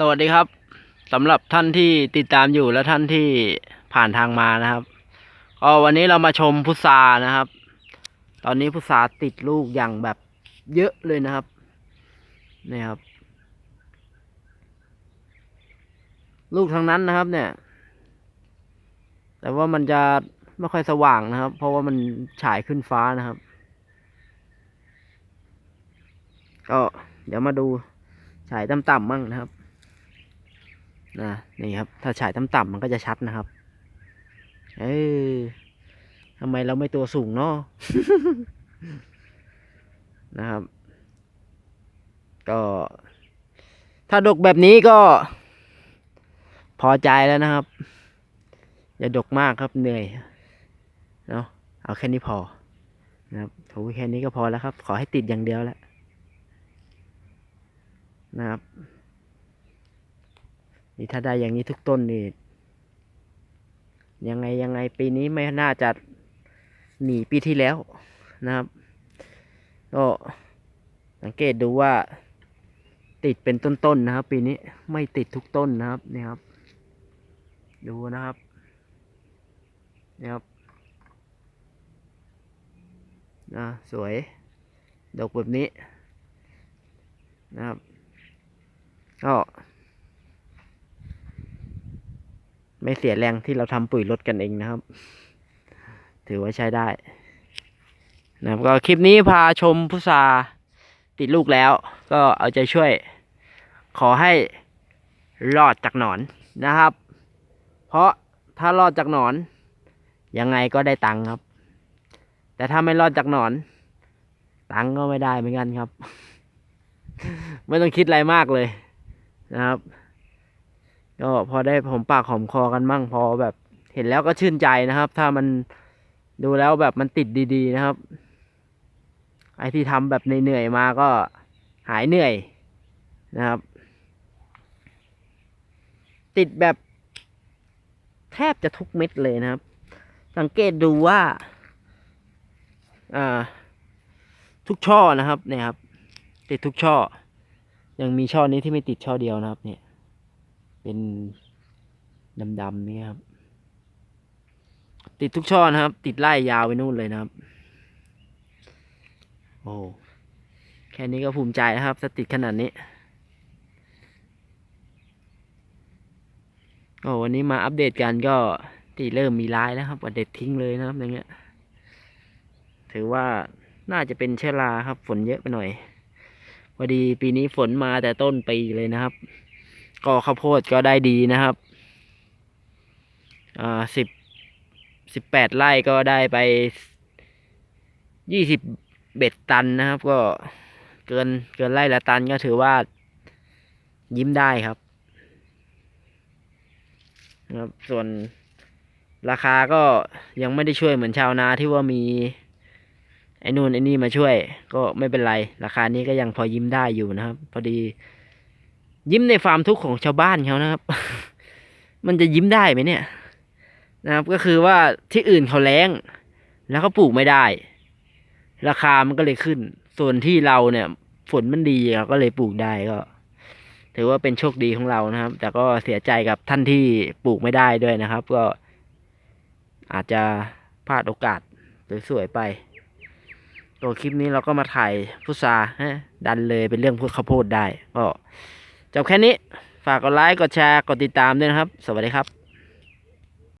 สวัสดีครับสำหรับท่านที่ติดตามอยู่และท่านที่ผ่านทางมานะครับก็วันนี้เรามาชมพุทรานะครับ ตอนนี้พุทราติดลูกอย่างแบบเยอะเลยนะครับนี่ครับ ลูกทั้งนั้นนะครับ เนี่ย แต่ว่ามันจะไม่ค่อยสว่างนะครับ เพราะว่ามันฉายขึ้นฟ้านะครับ ก็เดี๋ยวมาดูฉายต่ำๆมั่งนะครับ นะนี่ครับ ถ้าฉายต่ำๆมันก็จะชัดนะครับ เออทำไมเราไม่ตัวสูงเนาะนะครับ ก็ ถ้าดกแบบนี้ก็ พอใจแล้วนะครับ อย่าดกมากครับเหนื่อยเนาะเอาแค่นี้พอนะครับโอ้แค่นี้ก็พอแล้วครับ ขอให้ติดอย่างเดียวแหละนะครับ นี่ถ้าได้อย่างนี้ทุกต้นนี่ยังไงยังไงปีนี้ไม่น่าจะหนีปีที่แล้วนะครับก็สังเกตดูว่า ติดเป็นต้นๆนะครับ ปีนี้ไม่ติดทุกต้นนะครับนี่ครับ ดูนะครับนี่ครับนะสวย ดอกแบบนี้นะครับก็ ไม่เสียแรงที่เราทำปุ๋ยลดกันเองนะครับ ถือว่าใช้ได้ นะครับก็คลิปนี้พาชมพุทราติดลูกแล้ว ก็เอาใจช่วย ขอให้รอดจากหนอนนะครับ เพราะถ้ารอดจากหนอน ยังไงก็ได้ตังค์ครับ แต่ถ้าไม่รอดจากหนอน ตังค์ก็ไม่ได้เหมือนกันครับ ไม่ต้องคิดอะไรมากเลยนะครับ ก็พอได้ผมปากหอมคอกันมั่งพอแบบเห็นแล้วก็ชื่นใจนะครับ ถ้ามันดูแล้วแบบมันติดดีๆนะครับ ไอที่ทำแบบเหนื่อยๆมาก็หายเหนื่อยนะครับ ติดแบบแทบจะทุกเม็ดเลยนะครับ สังเกตดูว่าอ่าทุกช่อนะครับเนี่ยครับ ติดทุกช่อ ยังมีช่อนี้ที่ไม่ติดช่อเดียวนะครับเนี่ย เป็นดำๆนี่ครับ ติดทุกช่อนะครับ ติดไล่ยาวไปนู่นเลยนะครับ โอ้แค่นี้ก็ภูมิใจนะครับถ้าติดขนาดนี้โอ้วันนี้มาอัปเดตกันก็ที่เริ่มมีร้ายแล้วครับว่าเด็ดทิ้งเลยนะครับอย่างเงี้ย ถือว่าน่าจะเป็นเชื้อราครับ ฝนเยอะไปหน่อยพอดีปีนี้ฝนมาแต่ต้นปีเลยนะครับ ก็ข้าวโพดก็ได้ดีนะครับอ่าสิบสิบแปดไร่ก็ได้ไปยี่สิบเบ็ดตันนะครับ ก็เกินเกินไร่ละตันก็ถือว่ายิ้มได้ครับนะครับ ส่วนราคาก็ยังไม่ได้ช่วยเหมือนชาวนาที่ว่ามีไอ้นู่นไอ้นี่มาช่วย ก็ไม่เป็นไร ราคานี้ก็ยังพอยิ้มได้อยู่นะครับ พอดี ยิ้มในความทุกข์ของชาวบ้านเขานะครับ มันจะยิ้มได้ไหมเนี่ยนะครับ ก็คือว่าที่อื่นเขาแล้ง แล้วเขาปลูกไม่ได้ ราคามันก็เลยขึ้น ส่วนที่เราเนี่ย ฝนมันดีเราก็เลยปลูกได้ก็ ถือว่าเป็นโชคดีของเรานะครับ แต่ก็เสียใจกับท่านที่ปลูกไม่ได้ด้วยนะครับ ก็อาจจะพลาดโอกาสสวยๆไปตัวคลิปนี้เราก็มาถ่ายพุทราฮะดันเลยเป็นเรื่องพวกข้าวโพดได้ก็ จบแค่นี้ ฝากกดไลค์ กดแชร์ กดติดตามด้วยนะครับ สวัสดีครับ